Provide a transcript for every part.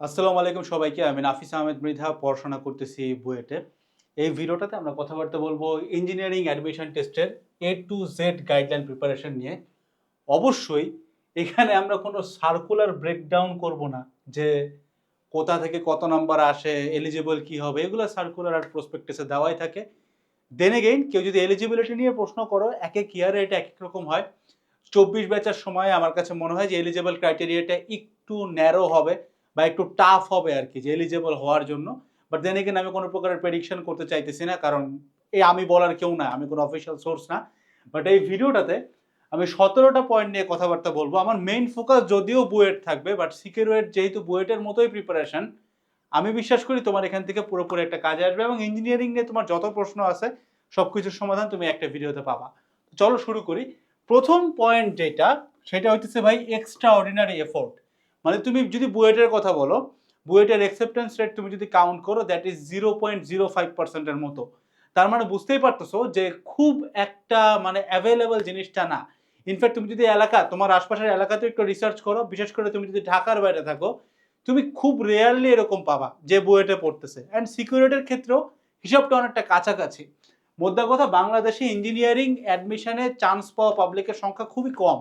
আসসালামু আলাইকুম সবাইকে, আমি নাফিস আহমেদ মৃধা, পড়াশোনা করতেছি বুয়েটে। এই ভিডিওটাতে আমরা কথাবার্তা বলব ইঞ্জিনিয়ারিং অ্যাডমিশন টেস্টের A to Z guideline preparation নিয়ে। অবশ্যই এখানে আমরা কোনো সার্কুলার ব্রেকডাউন করব না, যে কোথা থেকে কত নাম্বার আসে এলিজিবল কি হবে, এগুলো সার্কুলার আর প্রসপেক্টাসে দেওয়াই থাকে। দেন এগেইন কেউ যদি এলিজিবিলিটি নিয়ে প্রশ্ন করো, এক এক ইয়ারে এটা এক এক রকম হয়। চব্বিশ ব্যাচের সময় আমার কাছে মনে হয় যে এলিজিবল ক্রাইটেরিয়াটা একটু ন্যারো হবে বা একটু টাফ হবে আর কি, যে এলিজেবল হওয়ার জন্য। বাট দেন এগেন আমি কোনো প্রকারের প্রেডিকশন করতে চাইতেছি না, কারণ এই আমি বলার কেউ না, আমি কোনো অফিসিয়াল সোর্স না। বাট এই ভিডিওটাতে আমি সতেরোটা পয়েন্ট নিয়ে কথাবার্তা বলব। আমার মেইন ফোকাস যদিও বুয়েট থাকবে বাট সিকিউরেট যেহেতু বুয়েটের মতোই প্রিপারেশন আমি বিশ্বাস করি তোমার এখান থেকে পুরোপুরি একটা কাজে আসবে এবং ইঞ্জিনিয়ারিং নিয়ে তোমার যত প্রশ্ন আছে সব কিছুর সমাধান তুমি একটা ভিডিওতে পাবা। চলো শুরু করি। প্রথম পয়েন্ট যেটা, সেটা হইতেছে ভাই এক্সট্রা অর্ডিনারি এফোর্ট মানে তুমি যদি বুয়েটের কথা বলো, বুয়েটের অ্যাকসেপ্টেন্স রেট তুমি যদি কাউন্ট করো that is zero point zero five পার্সেন্টের মতো। তার মানে বুঝতেই পারতেছো যে খুব একটা মানে অ্যাভেলেবল জিনিসটা না। ইনফ্যাক্ট তুমি যদি এলাকা, তোমার আশপাশের এলাকাতে একটু রিসার্চ করো, বিশেষ করে তুমি যদি ঢাকার বাইরে থাকো, তুমি খুব রেয়ারলি এরকম পাবা যে বুয়েটে পড়তেছে। অ্যান্ড সিকিউরিটির ক্ষেত্রেও হিসাবটা অনেকটা কাছাকাছি। মোদ্দা কথা, বাংলাদেশে ইঞ্জিনিয়ারিং অ্যাডমিশনে চান্স পাওয়া পাবলিকের সংখ্যা খুবই কম।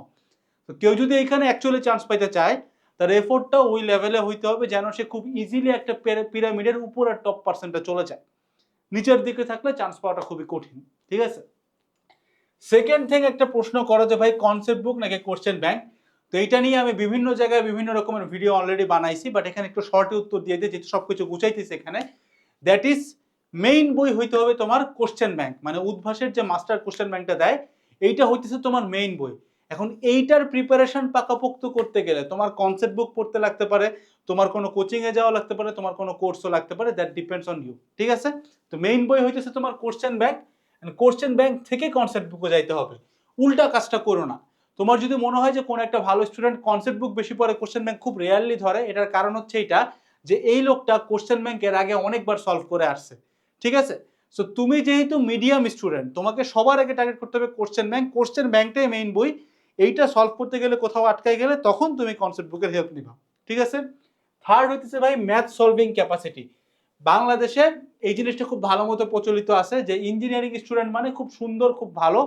তো কেউ যদি এখানে অ্যাকচুয়ালি চান্স পাইতে চায়, তার এফোর্টটা ওই লেভেলে হইতে হবে যেন সে খুব ইজিলি একটা পিরামিডের উপর আর টপ পার্সেন্টটা চলে যায়। নিচের দিকে থাকলে চান্স পাওয়াটা খুবই কঠিন, ঠিক আছে? সেকেন্ড থিং একটা প্রশ্ন করো যে, ভাই কনসেপ্ট বুক নাকি কোশ্চেন ব্যাংক তো এইটা নিয়ে আমি বিভিন্ন জায়গায় বিভিন্ন রকমের ভিডিও অলরেডি বানাইছি বাট এখানে একটু শর্টে উত্তর দিয়ে দিই, যেহেতু সব কিছু গুছাইতেছি এখানে। দ্যাট ইজ মেইন বই হইতে হবে তোমার কোশ্চেন ব্যাংক মানে উদ্ভাসের যে মাস্টার কোশ্চেন ব্যাংকটা দেয়, এইটা হইতেছে তোমার মেইন বই। এখন এইটার প্রিপারেশন পাকাপোক্ত করতে গেলে তোমার কনসেপ্ট বুক পড়তে লাগতে পারে, তোমার কোনো কোচিংয়ে যাওয়া লাগতে পারে, তোমার কোনো কোর্সও লাগতে পারে দ্যাট ডিপেন্ডস অন ইউ ঠিক আছে? তো মেইন বই হইতেছে তোমার কোশ্চেন ব্যাংক কোশ্চেন ব্যাংক থেকে কনসেপ্ট বুকে যাইতে হবে। উল্টা কাজটা করো না। তোমার যদি মনে হয় যে কোনো একটা ভালো স্টুডেন্ট কনসেপ্ট বুক বেশি পড়ে কোশ্চেন ব্যাংক খুব রেয়ারলি ধরে, এটার কারণ হচ্ছে এটা যে এই লোকটা কোশ্চেন ব্যাংক এর আগে অনেকবার সলভ করে আসছে। ঠিক আছে? সো তুমি যেহেতু মিডিয়াম স্টুডেন্ট তোমাকে সবার আগে টার্গেট করতে হবে কোশ্চেন ব্যাংক কোশ্চেন ব্যাংকটাই মেইন বই। এইটা সলভ করতে গেলে কোথাও আটকায় গেলে তখন তুমি কনসেপ্ট বুকের হেল্প নিবা। ঠিক আছে? থার্ড হইতেছে ভাই ম্যাথ সলভিং ক্যাপাসিটি বাংলাদেশে এই জিনিসটা খুব ভালো মতো প্রচলিত আছে যে ইঞ্জিনিয়ারিং স্টুডেন্ট মানে খুব সুন্দর, খুব ভালো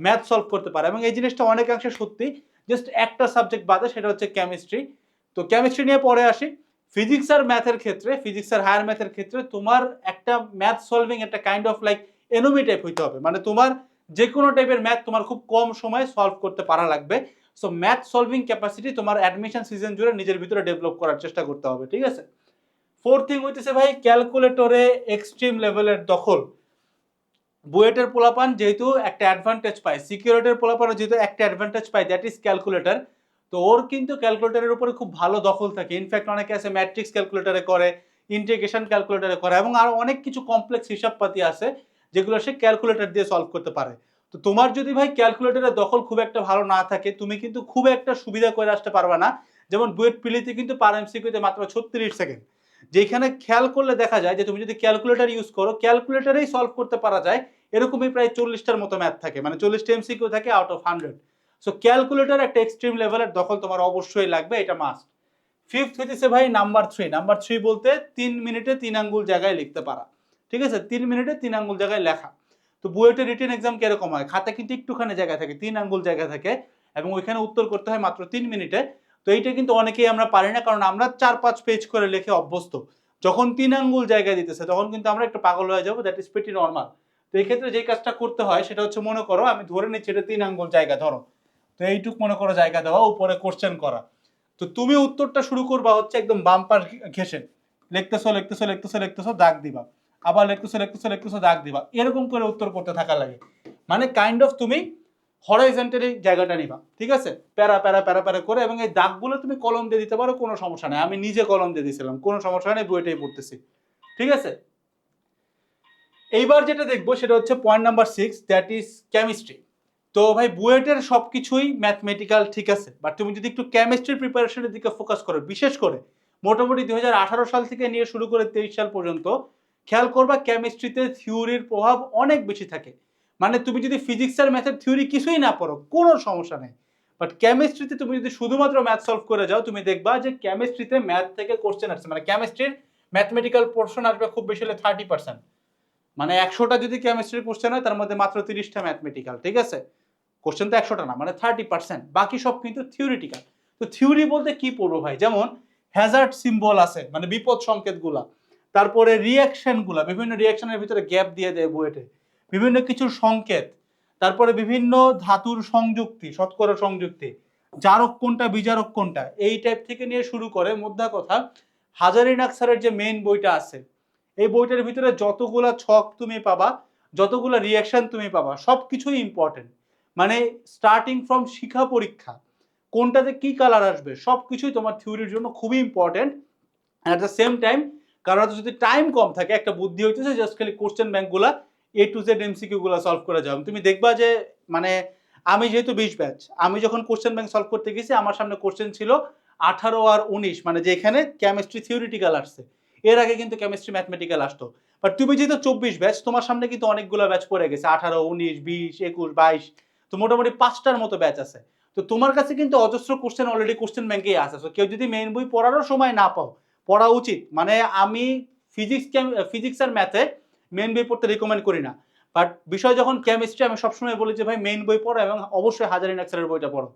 ম্যাথ সলভ করতে পারে। এবং এই জিনিসটা অনেকাংশে সত্যি। জাস্ট একটা সাবজেক্ট বাদে সেটা হচ্ছে কেমিস্ট্রি তো কেমিস্ট্রি নিয়ে পরে আসি। ফিজিক্স আর ম্যাথের ক্ষেত্রে ফিজিক্স আর হায়ার ম্যাথের ক্ষেত্রে তোমার একটা ম্যাথ সলভিং একটা কাইন্ড অফ লাইক এনোমি টাইপ হইতে হবে। মানে তোমার যে কোনো টাইপের ম্যাথ তোমার খুব কম সময়ে সলভ করতে পারা লাগবে। সো ম্যাথ সলভিং ক্যাপাসিটি তোমার অ্যাডমিশন সিজন জুড়ে নিজের ভিতরে ডেভেলপ করার চেষ্টা করতে হবে, ঠিক আছে? ফোর্থ থিং হইতেছে ভাই ক্যালকুলেটরে এক্সট্রিম লেভেলের দখল। বুয়েটের পোলাপান যেহেতু একটা অ্যাডভান্টেজ পায় সিকিউরিটির পোলাপানও যেহেতু একটা অ্যাডভান্টেজ পায় দ্যাট ইজ ক্যালকুলেটর তো ওর কিন্তু ক্যালকুলেটরের উপরে খুব ভালো দখল থাকে। ইনফ্যাক্ট অনেকে আছে ম্যাট্রিক্স ক্যালকুলেটরে করে ইন্টিগ্রেশন ক্যালকুলেটরে করে এবং আরও অনেক কিছু কমপ্লেক্স হিসাবপাতি আছে যেগুলো সে ক্যালকুলেটর দিয়ে সলভ করতে পারে। তো তোমার যদি ভাই ক্যালকুলেটরের দখল খুব একটা ভালো না থাকে, তুমি কিন্তু খুব একটা সুবিধা করে আসতে পারবে না। যেমন বুয়েট পিলিতে কিন্তু পার এমসিকিউতে মাত্র ছত্রিশ সেকেন্ড। যেখানে খেয়াল করলে দেখা যায় যে তুমি যদি ক্যালকুলেটর ইউজ করো ক্যালকুলেটরেই সলভ করতে পারা যায়, এরকমই প্রায় চল্লিশটার মতো ম্যাথ থাকে। মানে চল্লিশটা এমসিকিউ থাকে out of hundred so calculator একটা এক্সট্রিম লেভেলের দখল তোমার অবশ্যই লাগবে, এটা মাস্ট ফিফথ হইতেছে ভাই নাম্বার থ্রি নাম্বার থ্রি বলতে তিন মিনিটে তিন আঙ্গুল জায়গায় লিখতে পারা। ঠিক আছে? তিন মিনিটে তিন আঙ্গুল জায়গায় লেখা। তো বুয়েটের রিটেন এক্সাম কীরকম হয়? খাতা কিন্তু একটুখানি জায়গা থাকে, তিন আঙ্গুল জায়গা থাকে এবং ওইখানে উত্তর করতে হয় মাত্র তিন মিনিটে তো এইটা কিন্তু অনেকেই আমরা পারি না, কারণ আমরা চার পাঁচ পেজ করে লিখে অভ্যস্ত। যখন তিন আঙ্গুল জায়গায় দিতেছে, তখন কিন্তু আমরা একটু পাগল হয়ে যাব দ্যাট ইজ পেটি নর্মাল তো এই ক্ষেত্রে যে কাজটা করতে হয়, সেটা হচ্ছে মনে করো, আমি ধরে নিচ্ছি এটা তিন আঙ্গুল জায়গা, ধরো। তো এইটুক মনে করো জায়গা দেওয়া, উপরে কোশ্চেন করা। তো তুমি উত্তরটা শুরু করবা হচ্ছে একদম বাম্পার ঘেসে লিখতেছো লিখতেছো লিখতেছো লিখতেছো, দাগ দিবা। আবার লিখতেছো লিখতেছো লিখতেছো, দাগ দিবা। এরকম করে উত্তর করতে থাকা লাগে। মানে কাইন্ড অফ তুমি হরাইজেন্টালি জায়গাটা নিবা, ঠিক আছে? প্যারা প্যারা প্যারা প্যারা করে এবং এই দাগগুলো তুমি কলম দিয়ে দিতে পারো, কোনো সমস্যা নেই। আমি নিজে কলম দিয়ে দিয়েছিলাম কোনো সমস্যা নেই বইটাই পড়তেছি। ঠিক আছে? এইবার যেটা দেখব সেটা হচ্ছে point number six that is chemistry তো ভাই, বুয়েটের সব কিছুই ম্যাথমেটিক্যাল ঠিক আছে? বাট তুমি যদি একটু কেমিস্ট্রির প্রিপারেশনের দিকে ফোকাস করো, বিশেষ করে মোটামুটি দুই হাজার আঠারো সাল থেকে নিয়ে শুরু করে তেইশ সাল পর্যন্ত, খেয়াল করবা কেমিস্ট্রিতে থিওরির প্রভাব অনেক বেশি থাকে। মানে তুমি যদি ফিজিক্স আর ম্যাথের থিওরি কিছুই না পড়ো, কোনো সমস্যা নেই। বাট কেমিস্ট্রিতে তুমি যদি শুধুমাত্র ম্যাথ সলভ করে যাও, তুমি দেখবা যে কেমিস্ট্রিতে ম্যাথ থেকে কোশ্চেন আসছে। মানে কেমিস্ট্রির ম্যাথমেটিক্যাল পোর্শন আসবে খুব বেশি হলে থার্টি পার্সেন্ট মানে একশোটা যদি কেমিস্ট্রির কোশ্চেন হয়, তার মধ্যে মাত্র তিরিশটা ম্যাথমেটিক্যাল ঠিক আছে? কোশ্চেন তো একশোটা না মানে থার্টি পার্সেন্ট বাকি সব কিন্তু থিওরিটিক্যাল তো থিওরি বলতে কি পড়ব ভাই? যেমন হ্যাজার্ড সিম্বল আছে মানে বিপদ সংকেতগুলা। তারপরে রিয়াকশনগুলা বিভিন্ন রিয়াকশনের ভিতরে গ্যাপ দিয়ে দেয় বুয়েটে। বিভিন্ন কিছুর সংকেত, তারপরে বিভিন্ন ধাতুর সংযুক্তি, শতকরা সংযুক্তি, জারক কোনটা, বিজারক কোনটা, এই টাইপ থেকে নিয়ে শুরু করে মোদ্দা কথা হাজারিন আক্সারের যে মেইন বইটা আছে, এই বইটার ভিতরে যতগুলা ছক তুমি পাবা, যতগুলা রিয়াকশন তুমি পাবা সব কিছুই ইম্পর্টেন্ট মানে স্টার্টিং ফ্রম শিখা পরীক্ষা, কোনটাতে কি কালার আসবে সব কিছুই তোমার থিওরির জন্য খুবই important at the same time কারণ যদি টাইম কম থাকে, একটা বুদ্ধি হইতেছে জাস্ট খালি কোশ্চেন ব্যাংকগুলা এ টু জেড এমসিকিউ গুলো সলভ করে যাও। তুমি দেখবা যে মানে আমি যেহেতু বিশ ব্যাচ আমি যখন কোশ্চেন ব্যাংক সলভ করতে গেছি, আমার সামনে কোশ্চেন ছিল আঠারো আর উনিশ মানে যেখানে কেমিস্ট্রি থিওরিটিক্যাল আসছে। এর আগে কিন্তু কেমিস্ট্রি ম্যাথমেটিক্যাল আসতো। বাট তুমি যেহেতু চব্বিশ ব্যাচ তোমার সামনে কিন্তু অনেকগুলো ব্যাচ পড়ে গেছে, আঠারো, উনিশ, বিশ, একুশ, বাইশ। তো মোটামুটি পাঁচটার মতো ব্যাচ আছে। তো তোমার কাছে কিন্তু অজস্র কোশ্চেন অলরেডি কোশ্চেন ব্যাংকেই আছে। তো কেউ যদি মেইন বই পড়ারও সময় না পাও, পড়া উচিত। মানে আমি ফিজিক্স ফিজিক্স আর ম্যাথে মেইন বই পড়তে রিকমেন্ড করি না। বাট বিষয় যখন কেমিস্ট্রি আমি সবসময় বলি যে, ভাই মেইন বই পড়ো এবং অবশ্যই হাজারিন আক্সারের বইটা পড়ো।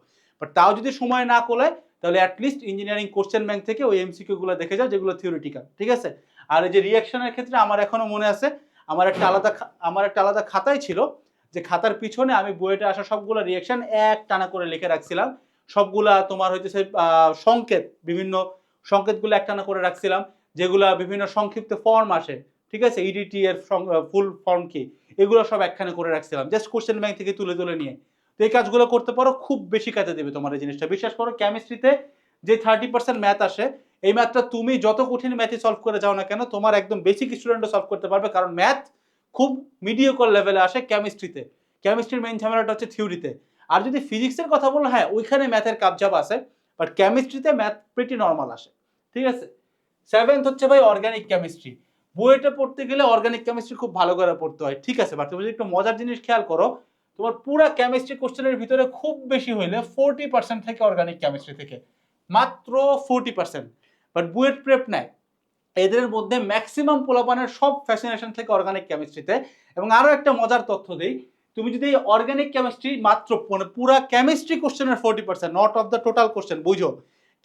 বাট তাও যদি সময় না কোলে, তাহলে অ্যাটলিস্ট ইঞ্জিনিয়ারিং কোশ্চেন ব্যাংক থেকে ওই এমসিকিউ গুলো দেখে যাও, যেগুলো থিওরিটিক্যাল ঠিক আছে? আর এই যে রিয়াকশনের ক্ষেত্রে আমার এখনও মনে আছে, আমার একটা আলাদা আমার একটা আলাদা খাতায় ছিল। যে খাতার পিছনে আমি বইয়েতে আসা সবগুলো রিয়াকশন এক টানা করে লিখে রাখছিলাম। সবগুলা তোমার হইতেছে সংকেত, বিভিন্ন সংকেতগুলো এক টানা করে রাখছিলাম, যেগুলা বিভিন্ন সংক্ষিপ্ত ফর্ম আসে, ঠিক আছে? ইডিটি এর ফুল ফর্ম কি? এগুলো সব একখানে করে রাখছিলাম জাস্ট কোশ্চেন ব্যাংক থেকে তুলে তুলে নিয়ে। তো এই কাজগুলো করতে পারো, খুব বেশি কাজে দেবে তোমার এই জিনিসটা। বিশ্বাস করো কেমিস্ট্রিতে যে থার্টি পার্সেন্ট ম্যাথ আসে, এই ম্যাথটা তুমি যত কঠিন ম্যাথই সলভ করে যাও না কেন, তোমার একদম বেসিক স্টুডেন্টও সলভ করতে পারবে, কারণ ম্যাথ খুব মিডিয়কর লেভেলে আসে কেমিস্ট্রিতে কেমিস্ট্রির মেইন ঝামেলাটা হচ্ছে থিওরিতে আর যদি ফিজিক্সের কথা বলো হ্যাঁ ওইখানে ম্যাথের কাবজাব আসে বাট কেমিস্ট্রিতে ম্যাথ প্রিটি নর্মাল আসে। ঠিক আছে? সেভেন্থ হচ্ছে ভাই অর্গানিক কেমিস্ট্রি বইটা পড়তে গেলে অর্গানিক কেমিস্ট্রি খুব ভালো করে পড়তে হয়। ঠিক আছে বাট তুমি যদি একটু মজার জিনিস খেয়াল করো, তোমার পুরো কেমিস্ট্রি কোশ্চেনের ভিতরে খুব বেশি হইলে ফোরটি পার্সেন্ট থেকে অর্গানিক কেমিস্ট্রি থেকে। মাত্র forty percent but BUET prep নেয়। এদের মধ্যে ম্যাক্সিমাম পোলাপানের সব ফ্যাসিনেশন থেকে অর্গানিক কেমিস্ট্রিতে এবং আরও একটা মজার তথ্য দিই, তুমি যদি অর্গানিক কেমিস্ট্রি মাত্র মানে পুরা কেমিস্ট্রি কোশ্চেনের forty percent not of the total question বুঝো?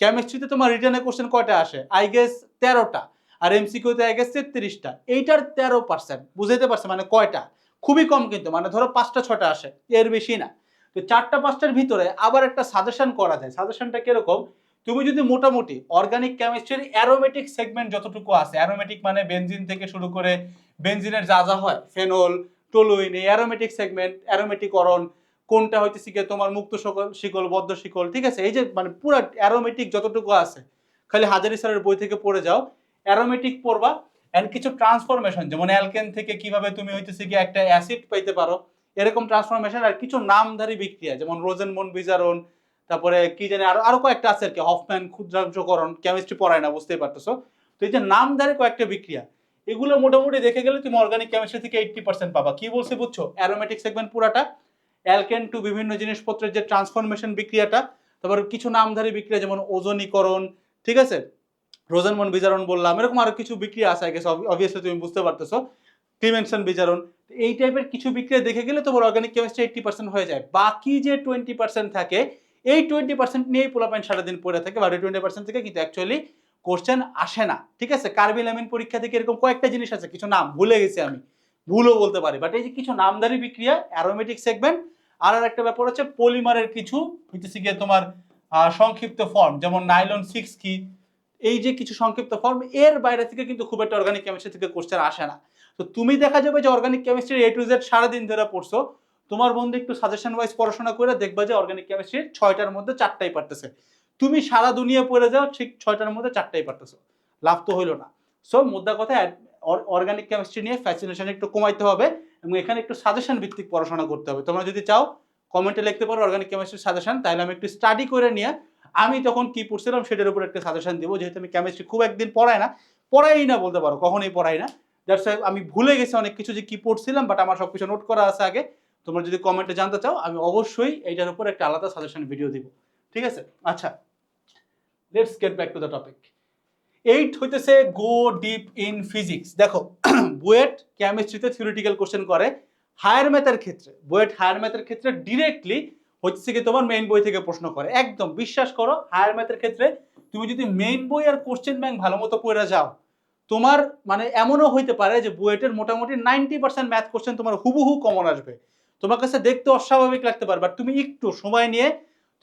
কেমিস্ট্রিতে তোমার রিটার্নের কোশ্চেন কয়টা আসে? আই গেস তেরোটা, আর এমসিকিউতে আই গেস তেত্রিশটা। এইটার তেরো পার্সেন্ট বুঝাইতে পারছে মানে কয়টা? খুবই কম কিন্তু মানে ধরো পাঁচটা ছটা আসে, এর বেশি না। তো চারটা, পাঁচটার ভিতরে আবার একটা সাজেশন করা যায়। সাজেশনটা কীরকম? তুমি যদি মোটামুটি অর্গানিক কেমিস্ট্রির অ্যারোমেটিক সেগমেন্ট যতটুকু আছে অ্যারোমেটিক মানে বেনজিন থেকে শুরু করে বেনজিনের যা যা হয় ফেনল টলুইন এই অ্যারোমেটিক সেগমেন্ট অ্যারোমেটিকরণ কোনটা হইতেছে গিয়ে তোমার মুক্ত শিকল শিকল, বদ্ধ শিকল, ঠিক আছে? এই যে মানে পুরো অ্যারোমেটিক যতটুকু আছে, খালি হাজারি স্যারের বই থেকে পড়ে যাও অ্যারোমেটিক পড়বা অ্যান্ড কিছু ট্রান্সফরমেশন যেমন অ্যালকেন থেকে কীভাবে তুমি হইতেছে গিয়ে একটা অ্যাসিড পাইতে পারো, এরকম ট্রান্সফরমেশন আর কিছু নামধারী বিক্রিয়া, যেমন রোজেন রোজেনমন বিজারন তারপরে কি জানি আরও আরও কয়েকটা আছে আর কি হফম্যান ক্ষুদ্রাংশকরণ কেমিস্ট্রি পড়ায় না, বুঝতেই পারতেছো। তো এই যে নামধারী কয়েকটা বিক্রিয়া, এগুলো মোটামুটি দেখে গেলে তুমি অর্গানিক কেমিস্ট্রি থেকে এইটটি পার্সেন্ট পাবা। কি বলছে বুঝছ? অ্যারোমেটিক সেগমেন্ট পুরাটা অ্যালকেন টু বিভিন্ন জিনিসপত্রের যে ট্রান্সফরমেশন বিক্রিয়াটা, তারপর কিছু নামধারী বিক্রিয়া, যেমন ওজনীকরণ ঠিক আছে? রোজনমন বিজারণ বললাম, এরকম আরও কিছু বিক্রিয়া আছে গেছে অবভিয়াসলি তুমি বুঝতে পারতেছো। ক্লিমেনসন বিজারণ এই টাইপের কিছু বিক্রিয়া দেখে গেলে তোমার অর্গানিক কেমিস্ট্রি এইটটি পার্সেন্ট হয়ে যায়। বাকি যে টোয়েন্টি পার্সেন্ট থাকে এই টোয়েন্টি পার্সেন্ট নিয়েই পোলাপাইন সারাদিন পড়ে থাকে বা টোয়েন্টি পার্সেন্ট থেকে কিন্তু অ্যাকচুয়ালি কোশ্চেন আসে না, ঠিক আছে? কার্বিল আমিন পরীক্ষা থেকে এরকম কয়েকটা জিনিস আছে, কিছু নাম ভুলে গেছি আমি, ভুলও বলতে পারি বাট এই যে কিছু নামধারী বিক্রিয়া অ্যারোমেটিক সেগমেন্ট আর আর একটা ব্যাপার হচ্ছে পলিমারের কিছু হইতেছে গিয়ে তোমার সংক্ষিপ্ত ফর্ম যেমন নাইলন সিক্স কি, এই যে কিছু সংক্ষিপ্ত ফর্ম এর বাইরে থেকে কিন্তু খুব একটা অর্গানিক কেমিস্ট্রি থেকে কোশ্চেন আসে না। তো তুমি দেখা যাবে যে organic chemistry A to Z সারাদিন ধরে পড়ছো তোমার বন্ধু একটু সাজেশন ওয়াইজ পড়াশোনা করে দেখবা যে অর্গানিক কেমিস্ট্রির ছয়টার মধ্যে চারটাই পারতেছে। তুমি সারা দুনিয়া পড়ে যাও, ঠিক ছয়টার মধ্যে চারটাই পারতেছো। লাভ তো হইল না। সো মুদ্রা কথা অর্গানিক কেমিস্ট্রি নিয়ে ফ্যাসিনেশন একটু কমাইতে হবে এবং এখানে একটু সাজেশন ভিত্তিক পড়াশোনা করতে হবে। তোমরা যদি চাও কমেন্টে লিখতে পারো অর্গানিক কেমিস্ট্রি সাজেশন তাহলে আমি একটু স্টাডি করে নিয়ে আমি তখন কি পড়ছিলাম সেটার উপর একটা সাজেশন দিব। যেহেতু আমি কেমিস্ট্রি খুব একদিন পড়াই না পড়াই না বলতে পারো, কখনোই পড়াই না। দ্যাটস আমি ভুলে গেছি অনেক কিছু যে কি পড়ছিলাম বাট আমার সব কিছু নোট করা আছে আগে। তোমরা যদি কমেন্টে জানতে চাও, আমি অবশ্যই এইটার উপর একটা আলাদা সাজেশন ভিডিও দিব। ঠিক আছে? আচ্ছা let's get back to the topic eight হইতেছে গো ডিপ ইন ফিজিক্স দেখো বুয়েট কেমিস্ট্রিতে থিওরিটিক্যাল কোশ্চেন করে হায়ার ম্যাথের ক্ষেত্রে। বুয়েট হায়ার ম্যাথের ক্ষেত্রে ডিরেক্টলি হচ্ছে কি তোমার মেইন বই থেকে প্রশ্ন করে। একদম, বিশ্বাস করো হায়ার ম্যাথের ক্ষেত্রে তুমি যদি মেইন বই আর কোশ্চেন ব্যাংক ভালো মতো পড়ে যাও, তোমার মানে এমনও হইতে পারে যে বুয়েটের মোটামুটি নাইনটি পার্সেন্ট ম্যাথ কোশ্চেন তোমার হুবহু কমন আসবে। তোমার কাছে দেখতে অস্বাভাবিক লাগতে পারে বাট তুমি একটু সময় নিয়ে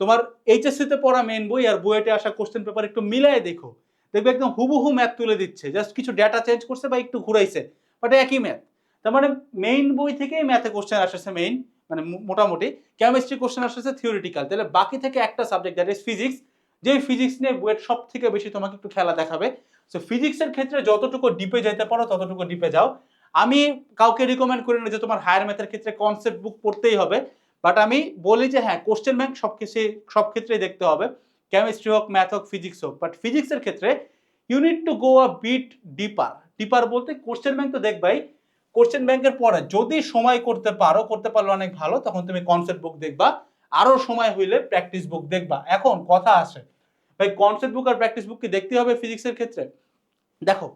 তোমার এইচএসসিতে পড়া মেইন বই আর বুয়েটে আসা কোশ্চেন পেপার একটু মিলাই দেখো। দেখবে একদম হুবহু ম্যাথ তুলে দিচ্ছে জাস্ট কিছু ডেটা চেঞ্জ করছে বা একটু ঘুরাইছে বাট একই ম্যাথ তার মানে মেইন বই থেকেই ম্যাথে কোশ্চেন আসছে মেইন মানে মোটামুটি। কেমিস্ট্রি কোশ্চেন আসছে থিওরিটিক্যাল তাহলে বাকি থেকে একটা সাবজেক্ট দ্যাট ইজ ফিজিক্স যেই ফিজিক্স নিয়ে বুয়েট সব থেকে বেশি তোমাকে একটু খেলা দেখাবে। সো ফিজিক্সের ক্ষেত্রে যতটুকু ডিপে যেতে পারো, ততটুকু ডিপে যাও। আমি কাউকে রিকমেন্ড করি না যে তোমার হায়ার ম্যাথের ক্ষেত্রে কনসেপ্ট বুক পড়তেই হবে বাট আমি বলি যে হ্যাঁ কোশ্চেন ব্যাংক সব কিছু সব ক্ষেত্রেই দেখতে হবে। কেমিস্ট্রি হোক ম্যাথ হোক ফিজিক্স হোক বাট ফিজিক্সের ক্ষেত্রে you need to go a bit deeper deeper বলতে কোশ্চেন ব্যাংক তো দেখবাই কোশ্চেন ব্যাংকের পরে যদি সময় করতে পারো, করতে পারলে অনেক ভালো, তখন তুমি কনসেপ্ট বুক দেখবা। আরও সময় হইলে প্র্যাকটিস বুক দেখবা। এখন কথা আসে, ভাই কনসেপ্ট বুক আর প্র্যাকটিস বুক কি দেখতে হবে ফিজিক্সের ক্ষেত্রে? দেখো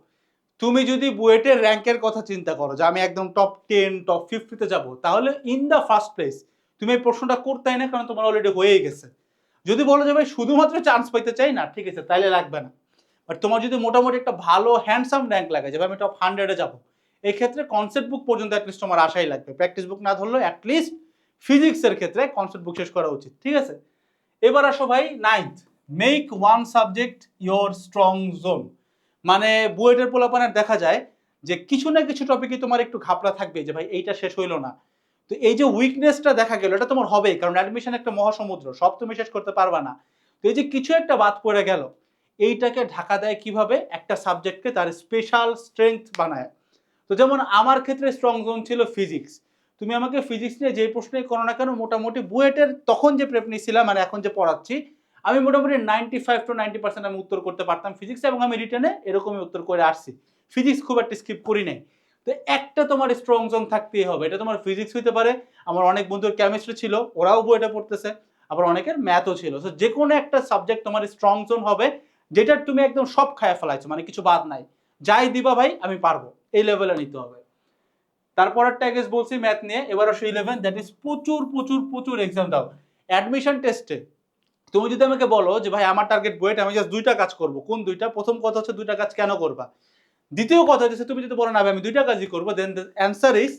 তুমি যদি বুয়েটের র্যাঙ্কের কথা চিন্তা করো, যে আমি একদম টপ টেন টপ ফিফটিতে যাব, তাহলে ইন দ্য ফার্স্ট প্লেস তুমি এই প্রশ্নটা করতেই না, কারণ তোমার অলরেডি হয়েই গেছে। যদি বলো যে ভাই শুধুমাত্র চান্স পাইতে চাই, না, ঠিক আছে, তাইলে লাগবে না। বাট তোমার যদি মোটামুটি একটা ভালো হ্যান্ডসাম র্যাঙ্ক লাগে, যে আমি টপ হান্ড্রেডে যাব এই ক্ষেত্রে কনসেপ্ট বুক পর্যন্ত অ্যাটলিস্ট তোমার আশাই লাগবে। প্র্যাকটিস বুক না ধরলেও অ্যাটলিস্ট ফিজিক্সের ক্ষেত্রে কনসেপ্ট বুক শেষ করা উচিত, ঠিক আছে? এবার আসো ভাই ninth make one subject your strong zone মানে বুয়েটের পোলাপানের দেখা যায় যে কিছু না কিছু টপিকে তোমার একটু ঘাপলা থাকবে যে ভাই এইটা শেষ হইল না। তো এই যে উইকনেসটা দেখা গেল, এটা তোমার হবেই, কারণ অ্যাডমিশন একটা মহাসমুদ্র, সব তুমি শেষ করতে পারবা না। তো এই যে কিছু একটা বাদ পড়ে গেল, এইটাকে ঢাকা দেয় কীভাবে? একটা সাবজেক্টকে তার স্পেশাল স্ট্রেংথ বানায়। তো যেমন আমার ক্ষেত্রে স্ট্রং জোন ছিল ফিজিক্স তুমি আমাকে ফিজিক্স নিয়ে যে প্রশ্নই করো না কেন, মোটামুটি বুয়েটের তখন যে প্রেপ নিয়েছিলাম মানে এখন যে পড়াচ্ছি আমি মোটামুটি ninety five to ninety percent আমি উত্তর করতে পারতাম ফিজিক্স এবং আমি রিটার্নে এরকমই উত্তর করে আসছি। ফিজিক্স খুব একটা স্কিপ করি নাই। তো একটা তোমার স্ট্রং জোন থাকতেই হবে। এটা তোমার ফিজিক্স হইতে পারে, আমার অনেক বন্ধুর কেমিস্ট্রি ছিল, ওরাও বইটা পড়তেছে, আবার অনেকের ম্যাথও ছিল। তো যে কোনো একটা সাবজেক্ট তোমার স্ট্রং জোন হবে যেটার তুমি একদম সব খায়া ফেলাইছো মানে কিছু বাদ নাই। যাই দিবা ভাই, আমি পারব। এই লেভেলে নিতে হবে। তারপর একটা গেস বলছি ম্যাথ নিয়ে, এবার আসো ইলেভেন দ্যাট ইজ প্রচুর প্রচুর প্রচুর এক্সাম দাও। অ্যাডমিশন টেস্টে তুমি যদি আমাকে বলো যে, ভাই, আমার টার্গেট বুয়েট আমি জাস্ট দুইটা কাজ করব। কোন দুইটা? প্রথম কথা হচ্ছে দুইটা কাজ কেন করবা? দ্বিতীয় কথা হচ্ছে, তুমি যদি বলো, না আমি দুইটা কাজই করব দেন দ্য অ্যান্সার ইজ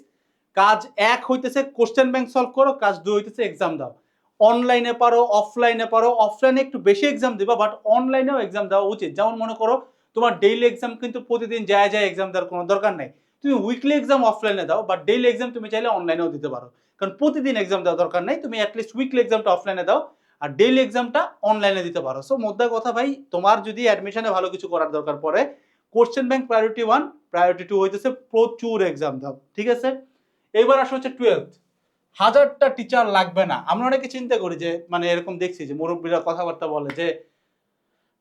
কাজ এক হইতেছে কোশ্চেন ব্যাংক সলভ করো, কাজ দুই হইতেছে এক্সাম দাও। অনলাইনে পারো অফলাইনে পারো অফলাইনে একটু বেশি এক্সাম দিবা বাট অনলাইনেও এক্সাম দেওয়া উচিত। যেমন মনে করো, তোমার ডেইলি এক্সাম কিন্তু প্রতিদিন যায় যায় এক্সাম দেওয়ার কোনো দরকার নাই। তুমি উইকলি এক্সাম অফলাইনে দাও বাট ডেইলি এক্সাম তুমি চাইলে অনলাইনেও দিতে পারো। কারণ প্রতিদিন এক্সাম দেওয়ার দরকার নেই, তুমি অ্যাটলিস্ট উইকলি এক্সামটা অফলাইনে দাও। আর ডেইলি এক্সামটা অনলাইনে দিতে পারো। সো মোদ্দা কথা ভাই, তোমার যদি অ্যাডমিশনে ভালো কিছু করার দরকার পড়ে question bank priority one priority two হইতেছে প্রচুর এক্সাম দাও, ঠিক আছে? এবার আসা হচ্ছে টুয়েলথ হাজারটা টিচার লাগবে না। আমরা অনেকে চিন্তা করি যে মানে এরকম দেখছি যে, মুরব্বীরা কথাবার্তা বলে যে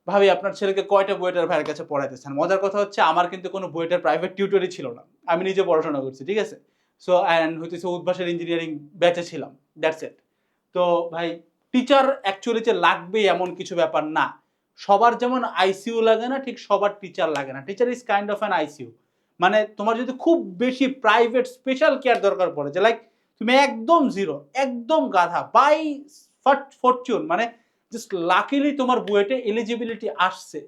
ভাবি আপনার ছেলেকে কয়টা বুয়েটার ভাইয়ের কাছে পড়াইতেছেন মজার কথা হচ্ছে, আমার কিন্তু কোনো বুয়েটার প্রাইভেট টিউটরই ছিল না। আমি নিজে পড়াশোনা করছি, ঠিক আছে? সো অ্যান্ড হইতেছে উদ্ভাসের ইঞ্জিনিয়ারিং ব্যাচে ছিলাম দ্যাটস এট তো, ভাই টিচার অ্যাকচুয়ালি যে লাগবে এমন কিছু ব্যাপার না। সবার যেমন আইসিইউ লাগে না, ঠিক সবার টিচার লাগে না। Teacher is kind of an ICU মানে তোমার যদি খুব বেশি প্রাইভেট স্পেশাল কেয়ার দরকার পড়ে, যে লাইক তুমি একদম জিরো একদম গাধা বাই ফরচুন মানে জাস্ট লাকিলি তোমার বুয়েটে এলিজিবিলিটি আসছে।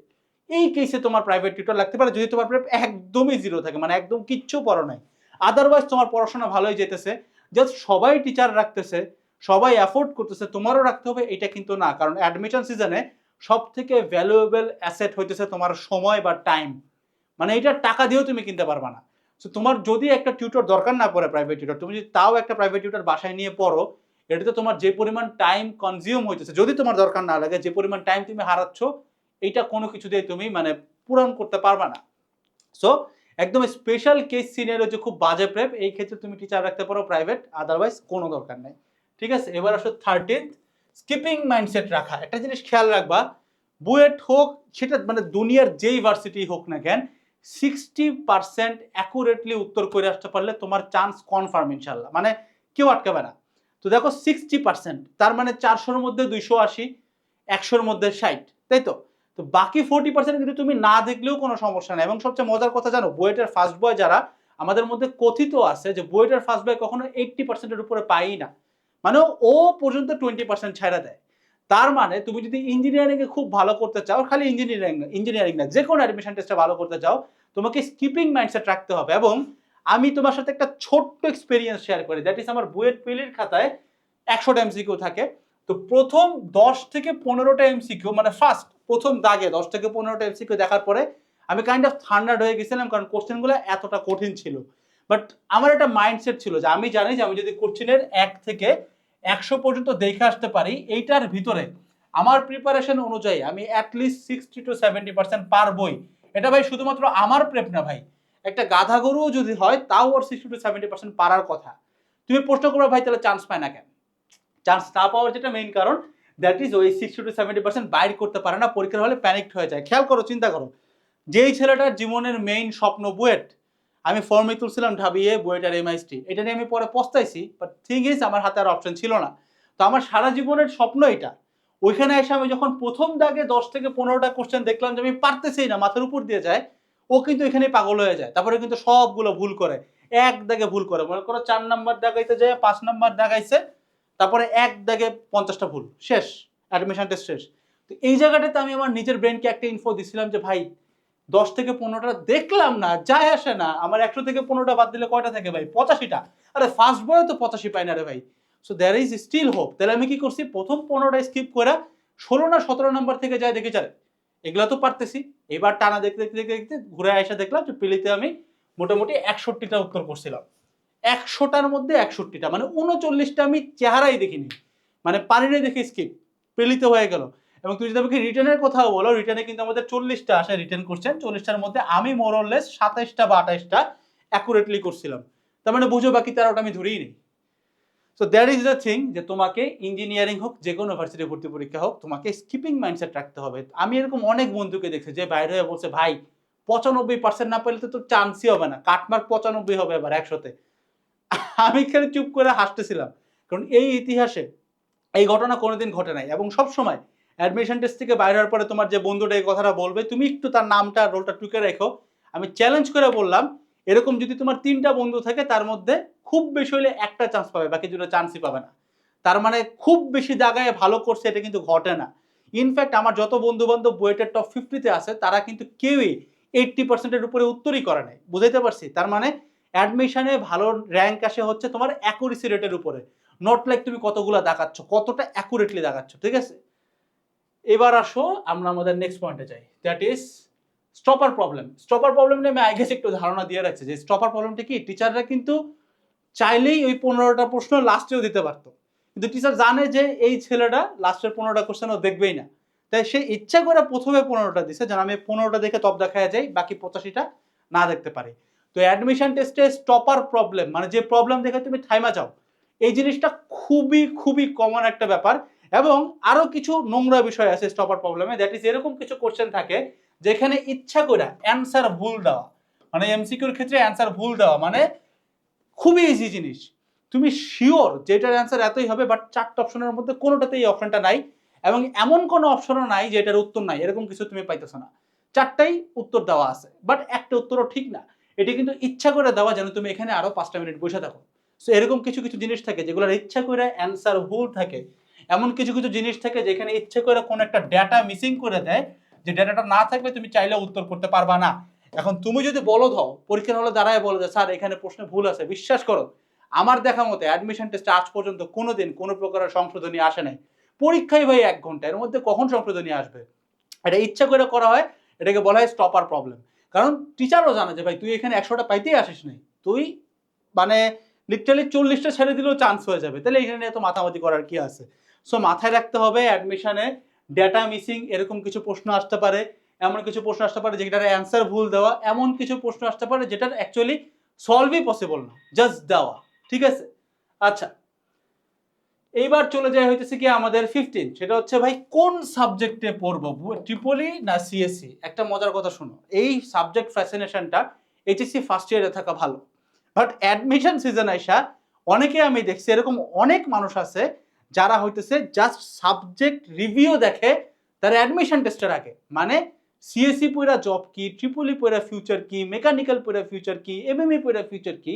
এই কেসে তোমার প্রাইভেট টিউটর লাগতে পারে, যদি তোমার একদমই জিরো থাকে মানে একদম কিচ্ছু পড়ো নাই। আদারওয়াইজ তোমার পড়াশোনা ভালোই যেতেছে। জাস্ট সবাই টিচার রাখতেছে সবাই অ্যাফোর্ড করতেছে, তোমারও রাখতে হবে, এটা কিন্তু না। কারণ অ্যাডমিশন সিজনে সব থেকে ভ্যালুয়েবল অ্যাসেট হইতেছে তোমার সময় বা টাইম মানে এটা টাকা দিয়েও তুমি কিনতে পারবা না। সো তোমার যদি একটা টিউটর দরকার না পড়ে প্রাইভেট টিউটর তুমি যদি তাও একটা প্রাইভেট টিউটর বাসায় নিয়ে পড়ো, এটাতে তোমার যে পরিমাণ টাইম কনজিউম হইতেছে, যদি তোমার দরকার না লাগে, যে পরিমাণ টাইম তুমি হারাচ্ছ এইটা কোনো কিছু দিয়ে তুমি মানে পূরণ করতে পারবা না। সো একদম স্পেশাল কেস সিনিয়র হচ্ছে খুব বাজে প্রেপ এই ক্ষেত্রে তুমি টিচার রাখতে পারো প্রাইভেট আদারওয়াইজ কোনো দরকার নেই। ঠিক আছে? এবার আসো থার্টিন্থ স্কিপিং মাইন্ডসেট রাখা। একটা জিনিস খেয়াল রাখবা, বুয়েট হোক, সেটা মানে দুনিয়ার যেই ভার্সিটি হোক না কেন সিক্সটি পার্সেন্ট অ্যাকুরেটলি উত্তর করে আসতে পারলে তোমার চান্স কনফার্ম ইনশাল্লাহ মানে কেউ আটকাবে না। তো দেখো সিক্সটি পার্সেন্ট তার মানে চারশোর মধ্যে দুইশো আশি, একশোর মধ্যে ষাট, তাই তো? তো বাকি ফোর্টি পার্সেন্ট কিন্তু তুমি না দেখলেও কোনো সমস্যা নেই। এবং সবচেয়ে মজার কথা জানো, বুয়েটের ফার্স্ট বয় যারা, আমাদের মধ্যে কথিত আছে যে বুয়েটের ফার্স্ট বয় কখনো এইট্টি পার্সেন্টের উপরে পাই না। মানে ও পর্যন্ত টোয়েন্টি পার্সেন্ট ছাড়া দেয়। তার মানে তুমি যদি ইঞ্জিনিয়ারিং এ খুব ভালো করতে চাও, খালি ইঞ্জিনিয়ারিং ইঞ্জিনিয়ারিং না, যে কোনো অ্যাডমিশন টেস্টে ভালো করতে চাও, তোমাকে স্কিপিং মাইন্ডসেট রাখতে হবে এবং আমি তোমার সাথে একটা ছোট্ট এক্সপিরিয়েন্স শেয়ার করি। দ্যাট ইজ আমার বুয়েট পিলির খাতায় একশোটা এমসিকিউ থাকে। তো প্রথম দশ থেকে পনেরোটা এমসিকিউ মানে ফার্স্ট প্রথম দাগে দশ থেকে পনেরোটা এমসিকিউ দেখার পরে আমি কাইন্ড অফ থান্ডার্ড হয়ে গেছিলাম কারণ কোশ্চেনগুলো এতটা কঠিন ছিল। বাট আমার একটা মাইন্ডসেট ছিল যে আমি জানি যে আমি যদি কোশ্চেনের এক থেকে একশো পর্যন্ত দেখে আসতে পারি এইটার ভিতরে। আমার প্রিপারেশন অনুযায়ী আমি at least sixty to seventy percent পারবই। এটা ভাই শুধুমাত্র আমার প্রেপ না ভাই। একটা গাধা গরুও যদি হয়, তাও ওর সিক্সটি টু সেভেন্টি পার্সেন্ট পারার কথা। তুমি প্রশ্ন করবে ভাই, তাহলে চান্স পায় না কেন? চান্স না পাওয়ার যেটা মেইন কারণ দ্যাট ইজ ওই সিক্সটি টু সেভেন্টি পার্সেন্ট বাইর করতে পারে না, পরীক্ষার হলে প্যানিকড হয়ে যায়। খেয়াল করো, চিন্তা করো। যেই ছেলেটার জীবনের মেইন স্বপ্ন বুয়েট আমি ফর্মে তুলছিলাম ঢাবিয়ে বুয়েট আর এমআইএসটি এটা নিয়ে আমি পরে পস্তাইছি বাট থিং ইজ আমার হাতে আর অপশন ছিল না। তো আমার সারা জীবনের স্বপ্ন এটা। ওইখানে এসে আমি যখন প্রথম দাগে দশ থেকে পনেরোটা কোশ্চেন দেখলাম যে আমি পারতেছি না, মাথার উপর দিয়ে যায়, ও কিন্তু এখানে পাগল হয়ে যায়। তারপরে কিন্তু সবগুলো ভুল করে। এক দাগে ভুল করে। মনে করো চার নাম্বার দাগাইতে যায়, পাঁচ নাম্বার দাগাইছে, তারপরে এক দাগে পঞ্চাশটা ভুল। শেষ। অ্যাডমিশন টেস্ট শেষ। তো এই জায়গাটাতে আমি আমার নিজের ব্রেনকে একটা ইনফো দিছিলাম যে, ভাই দশ থেকে পনেরোটা দেখলাম না, যায় আসে না। আমার একশো থেকে পনেরোটা বাদ দিলে কয়টা থাকে ভাই? পঁচাশিটা। আরে ফার্স্ট বয়ে তো পঁচাশি পাই না রে ভাই। So there is still hope তাহলে আমি কি করছি? প্রথম পনেরোটা স্কিপ করে ষোলো না সতেরো নাম্বার থেকে যাই দেখে চারে এগুলো তো পারতেছি। এবার টানা দেখতে দেখতে দেখতে দেখতে ঘুরে এসে দেখলাম যে পিলিতে আমি মোটামুটি একষট্টিটা উত্তর করছিলাম। একশোটার মধ্যে একষট্টিটা মানে উনচল্লিশটা আমি চেহারাই দেখিনি। মানে পানিরে দেখে স্কিপ পেলিতে হয়ে গেল। এবং তুমি যদি আমাকে রিটার্নের কথাও বলো রিটার্নে কিন্তু আমাদের চল্লিশটা আসে রিটার্ন করছেন চল্লিশটার মধ্যে আমি মোরলেস সাতাইশটা বা আঠাইশটা অ্যাকুরেটলি করছিলাম। তার মানে বুঝো বাকি তেরোটা আমি ধরেই নেই। So that is the thing যে তোমাকে ইঞ্জিনিয়ারিং হোক, যে কোনো ভার্সিটি ভর্তি পরীক্ষা হোক, তোমাকে স্কিপিং মাইন্ডসেট রাখতে হবে। আমি এরকম অনেক বন্ধুকে দেখছি যে বাইরে হয়ে বলছে, ভাই, পঁচানব্বই পার্সেন্ট না পেলে তো তোর চান্সই হবে না। কাটমার্ক পঁচানব্বই হবে এবার একশোতে। আমি খালি চুপ করে হাসতেছিলাম। কারণ এই ইতিহাসে এই ঘটনা কোনোদিন ঘটে নাই। এবং সব সময় অ্যাডমিশন টেস্ট থেকে বাইরে হওয়ার পরে তোমার যে বন্ধুটা এই কথাটা বলবে, তুমি একটু তার নামটা, রোলটা টুকে রেখো। আমি চ্যালেঞ্জ করে বললাম, এরকম যদি তোমার তিনটা বন্ধু থাকে, তার মধ্যে খুব বেশি হলে একটা চান্স পাবে, বাকি দুটো চান্সই পাবে না। তার মানে খুব বেশি জায়গায় ভালো করছে এটা কিন্তু ঘটে না। ইনফ্যাক্ট আমার যত বন্ধু বান্ধব বুয়েটের টপ ফিফটিতে আছে, তারা কিন্তু কেউই এইট্টি পার্সেন্টের উপরে উত্তরই করে নাই। বুঝাইতে পারছি? তার মানে অ্যাডমিশনে ভালো র্যাঙ্ক আসে হচ্ছে তোমার অ্যাকুরেসি রেটের উপরে। নট লাইক তুমি কতগুলা দেখাচ্ছ, কতটা অ্যাকুরেটলি দেখাচ্ছ, ঠিক আছে? এবার আসো, আমরা আমাদের নেক্সট পয়েন্টে যাই। That is stopper problem stopper problem নিয়ে আমি আগে একটু ধারণা দিয়ে রাখছি যে স্টপার প্রবলেমটা কি? টিচাররা কিন্তু চাইলেই ওই পনেরোটা প্রশ্ন লাস্টেও দিতে পারতো। কিন্তু টিচার জানে যে এই ছেলেটা লাস্টের পনেরোটা কোশ্চেন ও দেখবেই না। তাই সে ইচ্ছা করে প্রথমে পনেরোটা দিছে, যেন আমি পনেরোটা দেখে তপ দেখা যাই, বাকি পঁচাশিটা না দেখতে পারি। তো অ্যাডমিশন টেস্টে স্টপার প্রবলেম মানে যে প্রবলেম দেখে তুমি থাইমা যাও, এই জিনিসটা খুবই খুবই কমন একটা ব্যাপার। এবং আরও কিছু নোংরা বিষয় আছে স্টপার প্রবলেমে দ্যাট ইজ এরকম কিছু কোশ্চেন থাকে যেখানে ইচ্ছা করে অ্যান্সার ভুল দেওয়া। মানে এমসিকিউর ক্ষেত্রে অ্যান্সার ভুল দেওয়া মানে খুবই ইজি জিনিস। তুমি শিওর যেটার অ্যান্সার এতই হবে বাট চারটা অপশনের মধ্যে কোনোটাতে এই অপশনটা নাই এবং এমন কোনো অপশনও নাই যে এটার উত্তর নাই, এরকম কিছু তুমি পাইতেছো না। চারটাই উত্তর দেওয়া আছে বাট একটা উত্তরও ঠিক না। এটি কিন্তু ইচ্ছা করে দেওয়া যেন তুমি এখানে আরও পাঁচটা মিনিট বসে থাকো। সো এরকম কিছু কিছু জিনিস থাকে যেগুলোর ইচ্ছা করে অ্যান্সার ভুল থাকে এমন কিছু কিছু জিনিস থাকে যেখানে ইচ্ছে করে কোনো একটা ডেটা মিসিং করে দেয়, যে ডেটাটা না থাকলে তুমি চাইলে উত্তর করতে পারবা না। এখন তুমি যদি বলো দাও পরীক্ষার হলে দাঁড়ায় বলো যে, স্যার, এখানে প্রশ্নে ভুল আছে, বিশ্বাস করো, আমার দেখা মতে অ্যাডমিশন টেস্টে আজ পর্যন্ত কোনোদিন কোনো প্রকারের সংশোধনী আসে নাই। পরীক্ষাই ভাই এক ঘণ্টা, এর মধ্যে কখন সংশোধনী আসবে? এটা ইচ্ছা করে করা হয়, এটাকে বলা হয় স্টপার প্রবলেম কারণ টিচারও জানে যে, ভাই, তুই এখানে একশোটা পাইতেই আসিস নাই। তুই মানে লিটারালি চল্লিশটা ছেড়ে দিলেও চান্স হয়ে যাবে। তাহলে এখানে এত মাতামাতি করার কি আছে? সো মাথায় রাখতে হবে অ্যাডমিশনে ডেটা মিসিং এরকম কিছু প্রশ্ন আসতে পারে, এমন কিছু প্রশ্ন আসতে পারে যেটার অ্যান্সার ভুল দেওয়া, এমন কিছু প্রশ্ন আসতে পারে যেটার অ্যাকচুয়ালি সলভই পসিবল না জাস্ট দেওয়া, ঠিক আছে? আচ্ছা এইবার চলে যায় হইতেছে কি আমাদের ফিফটিন সেটা হচ্ছে ভাই কোন সাবজেক্টে পড়ব ট্রিপলি না সিএসসি একটা মজার কথা শোনো, এই সাবজেক্ট ফ্যাসিনেশনটা এইচএসসি ফার্স্ট ইয়ারে থাকা ভালো বাট অ্যাডমিশন সিজন আইসা অনেকে আমি দেখছি, এরকম অনেক মানুষ আছে যারা হইতেছে জাস্ট সাবজেক্ট রিভিউ দেখে, তার অ্যাডমিশন টেস্টের আগে। মানে সিএসসি পড়া জব কি ট্রিপলি পড়া ফিউচার কি মেকানিক্যাল পড়া ফিউচার কি এমএমই পড়া ফিউচার কি,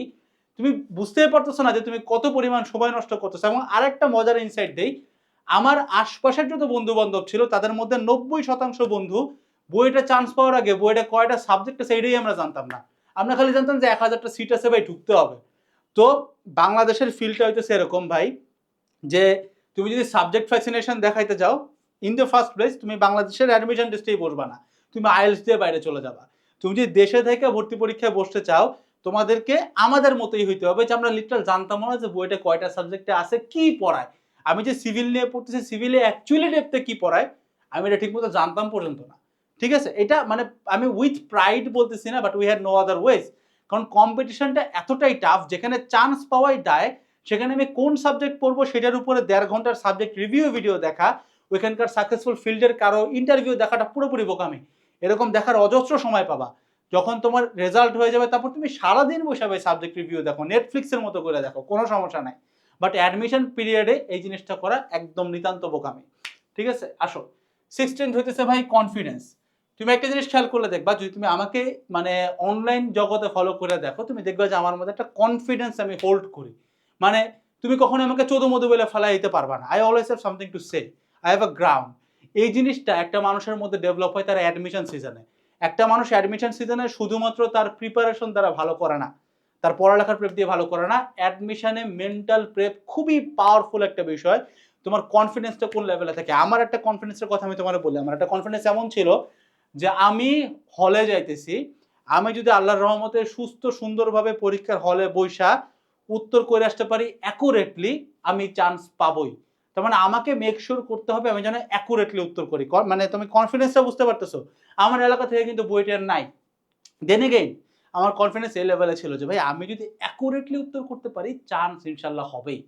তুমি বুঝতেই পারতেছো না যে তুমি কত পরিমাণ সময় নষ্ট করতেছো। এবং আরেকটা মজার ইনসাইট দেই, আমার আশপাশের যত বন্ধু বান্ধব ছিল, তাদের মধ্যে নব্বই শতাংশ বন্ধু বইটা চান্স পাওয়ার আগে বইটা কয়টা সাবজেক্ট আছে এটাই আমরা জানতাম না। আমরা খালি জানতাম যে এক হাজারটা সিট আছে ভাই, ঢুকতে হবে। তো বাংলাদেশের ফিল্ডটা হইতেছে এরকম ভাই যে তুমি যদি সাবজেক্ট ফ্যাসিনেশন দেখাইতে যাও ইন দ্য ফার্স্ট প্লেস তুমি বাংলাদেশের অ্যাডমিশন টেস্টেই বসবা না। তুমি আইএলস দিয়ে বাইরে চলে যাবা। তুমি যদি দেশে থেকে ভর্তি পরীক্ষায় বসতে চাও, তোমাদেরকে আমাদের মতোই হইতে হবে যে আমরা লিটারাল জানতাম না যে বইটা কয়টা সাবজেক্টে আছে, কি পড়ায়। আমি যে সিভিল নিয়ে পড়তেছি সিভিলে অ্যাকচুয়ালি ডেপতে কি পড়ায়, আমি এটা ঠিকমতো জানতাম পর্যন্ত না। ঠিক আছে? এটা মানে আমি উইথ প্রাইড বলতেছি না but we had no other ways কারণ কম্পিটিশনটা এতটাই টাফ যেখানে চান্স পাওয়াই দায় সেখানে আমি কোন সাবজেক্ট পড়ব সেটার উপরে দেড় ঘণ্টার সাবজেক্ট রিভিউ ভিডিও দেখা, ওইখানকার সাকসেসফুল ফিল্ডের কারও ইন্টারভিউ দেখাটা পুরোপুরি বোকামি। এরকম দেখার অজস্র সময় পাবা। যখন তোমার রেজাল্ট হয়ে যাবে, তারপর তুমি সারাদিন বসাবে সাবজেক্ট রিভিউ দেখো নেটফ্লিক্সের মতো করে দেখো, কোনো সমস্যা নাই। বাট অ্যাডমিশন পিরিয়ডে এই জিনিসটা করা একদম নিতান্ত বোকামি। ঠিক আছে? আসো। সিক্সটিন হইতেছে ভাই কনফিডেন্স তুমি একটা জিনিস খেয়াল করলে দেখবা, যদি তুমি আমাকে মানে অনলাইন জগতে ফলো করে দেখো, তুমি দেখবা যে আমার মধ্যে একটা কনফিডেন্স আমি হোল্ড করি। মানে তুমি কখনো আমাকে চোদ্দ মধু বলে ফেলাই দিতে পারবা না। I always have something to say I have a ground এই জিনিসটা একটা মানুষের মধ্যে ডেভেলপ হয় তার অ্যাডমিশন সিজনে একটা মানুষ অ্যাডমিশন সিজনে শুধুমাত্র তার প্রিপারেশন দ্বারা ভালো করে না, তার পড়ালেখার প্রেপ দিয়ে ভালো করে না অ্যাডমিশনে মেন্টাল প্রেপ খুবই পাওয়ারফুল একটা বিষয়। তোমার কনফিডেন্সটা কোন লেভেলে থাকে? আমার একটা কনফিডেন্সের কথা আমি তোমার বলি। আমার একটা কনফিডেন্স এমন ছিল যে আমি হলে যাইতেছি, আমি যদি আল্লাহর রহমতে সুস্থ সুন্দরভাবে পরীক্ষার হলে বৈশা উত্তর করে আসতে পারি অ্যাকুরেটলি আমি চান্স পাবই। তার মানে আমাকে মেক শিওর করতে হবে আমি যেন অ্যাকুরেটলি উত্তর করি। মানে তুমি কনফিডেন্সটা বুঝতে পারতেছো। আমার এলাকা থেকে কিন্তু বইটার নাই। দেন এগেইন আমার কনফিডেন্স এই লেভেলে ছিল যে, ভাই, আমি যদি অ্যাকুরেটলি উত্তর করতে পারি চান্স ইনশাল্লাহ হবেই।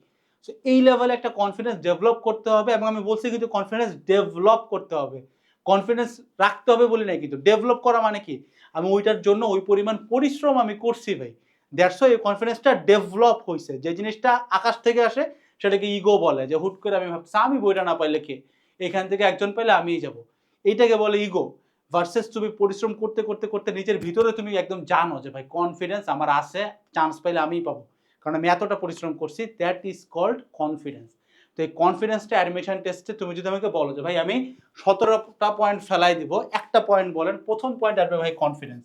সো এই লেভেলে একটা কনফিডেন্স ডেভেলপ করতে হবে এবং আমি বলছি কিন্তু কনফিডেন্স ডেভেলপ করতে হবে। কনফিডেন্স রাখতে হবে বলি নাই কিন্তু। ডেভেলপ করা মানে কি? আমি ওইটার জন্য ওই পরিমাণ পরিশ্রম আমি করছি, ভাই। দ্যাটস এই কনফিডেন্সটা ডেভেলপ হয়েছে যে জিনিসটা আকাশ থেকে আসে, সেটাকে ইগো বলে, যে হুট করে আমি ভাবছি আমি বইটা না পাইলে কে? এখান থেকে একজন পাইলে আমিই যাব। এইটাকে বলে ইগো ভার্সেস তুমি পরিশ্রম করতে করতে করতে নিজের ভিতরে তুমি একদম জানো যে, ভাই কনফিডেন্স আমার আছে চান্স পাইলে আমিই পাবো। কারণ আমি এতটা পরিশ্রম করছি দ্যাট ইজ কল্ড কনফিডেন্স তো এই কনফিডেন্সটা অ্যাডমিশন টেস্টে তুমি যদি আমাকে বলো যে, ভাই, আমি সতেরোটা পয়েন্ট ফেলাই দিব, একটা পয়েন্ট বলেন, প্রথম পয়েন্ট আসবে, ভাই কনফিডেন্স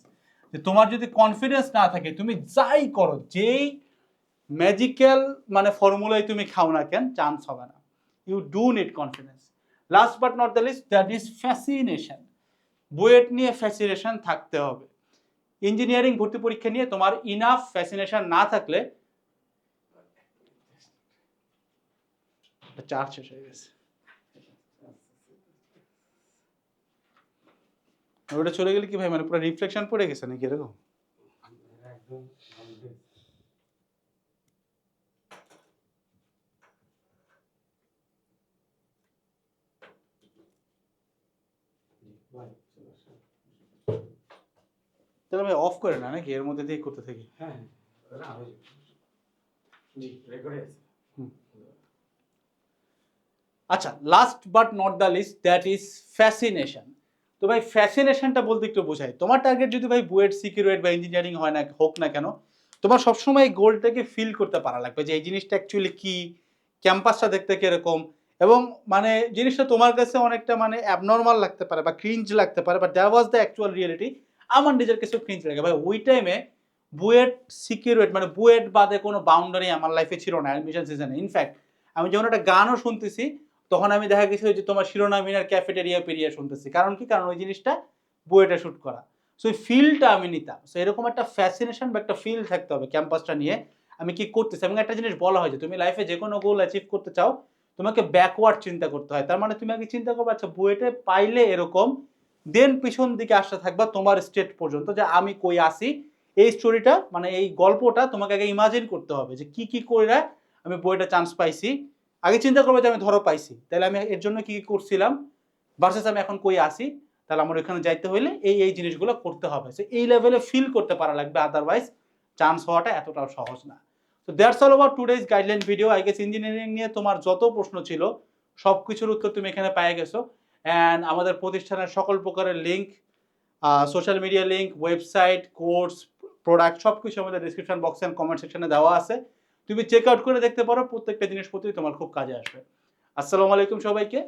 যে তোমার যদি কনফিডেন্স না থাকে, তুমি যাই করো, যেই ম্যাজিক্যাল মানে ফর্মুলায় তুমি খাও না কেন চান্স হবে না। You do need confidence last but not the least that is fascination BUET নিয়ে ফ্যাসিনেশন থাকতে হবে। ইঞ্জিনিয়ারিং ভর্তি পরীক্ষা নিয়ে তোমার ইনাফ ফ্যাসিনেশন না থাকলে চার্জ শেষ হয়ে গেছে। ওটা চলে গেলে কি ভাই? মানে পুরো রিফ্লেকশন পড়ে গেছে নাকি এরকম। তাহলে ভাই অফ করে না নাকি? এর মধ্যে দিয়ে করতে থাকি। হ্যাঁ হ্যাঁ, না, ওই- জি রেকর্ডে আছে আচ্ছা last but not the least that is fascination তো ভাই ফ্যাসিনেশনটা বলতে একটু বোঝাই। তোমার টার্গেট যদি ভাই বুয়েট সিকিউরেট বা ইঞ্জিনিয়ারিং হয় না, হোক না কেন, তোমার সবসময় এই গোলটাকে ফিল করতে পারা লাগবে যে এই জিনিসটা অ্যাকচুয়ালি কি ক্যাম্পাসটা দেখতে কীরকম, এবং মানে জিনিসটা তোমার কাছে অনেকটা মানে অ্যাবনর্মাল লাগতে পারে বা ক্রিঞ্জ লাগতে পারে but that was the actual reality আমার নিজের কাছে ক্রিঞ্জ লাগে। ভাই, ওই টাইমে বুয়েট সিকিউরেট মানে বুয়েট বাদে কোনো বাউন্ডারি আমার লাইফে ছিল না অ্যাডমিশন সিজনে ইনফ্যাক্ট আমি যখন একটা গানও শুনতেছি তখন আমি দেখা গেছে যে তোমার শিরোনামিনার ক্যাফেটেরিয়া পেরিয়া শুনতেছি। কারণ কি? কারণ ওই জিনিসটা বইটা শ্যুট করা। সো ওই ফিলটা আমি নিতাম। সো এরকম একটা ফ্যাসিনেশন বা একটা ফিল থাকতে হবে ক্যাম্পাসটা নিয়ে। আমি কি করতেছি? এবং একটা জিনিস বলা হয় যে, তুমি লাইফে যে কোনো গোল অ্যাচিভ করতে চাও, তোমাকে ব্যাকওয়ার্ড চিন্তা করতে হয়। তার মানে তুমি আগে চিন্তা করবে আচ্ছা বুয়েটে পাইলে এরকম দেন পিছন দিকে আসতে থাকবা তোমার স্টেট পর্যন্ত যে আমি কই আসি, এই স্টোরিটা মানে এই গল্পটা তোমাকে আগে ইমাজিন করতে হবে যে কি কি করে আমি বইটা চান্স পাইছি। আগে চিন্তা করবে যে আমি ধরো পাইছি। তাহলে আমি এর জন্য কি করছিলাম? ভার্সেস আমি এখন কই আসি তাহলে আমার ওখানে যাইতে হইলে এই এই জিনিসগুলো করতে হবে। সো এই লেভেলে ফিল করতে পারা লাগবে। আদারওয়াইজ চান্স হওয়াটা এতটাও সহজ না। তো that's all over today's guideline video I guess engineering নিয়ে তোমার যত প্রশ্ন ছিল সব কিছুর উত্তর তুমি এখানে পেয়ে গেছো। অ্যান্ড আমাদের প্রতিষ্ঠানের সকল প্রকারের link social media link website course product সব কিছু আমাদের ডিসক্রিপশন বক্সে অ্যান্ড কমেন্ট সেকশনে দেওয়া আছে। তুমি চেক আউট করে দেখতে পারো, প্রত্যেকটা জিনিসপত্রই তোমার খুব কাজে আসবে। আসসালামু আলাইকুম সবাইকে।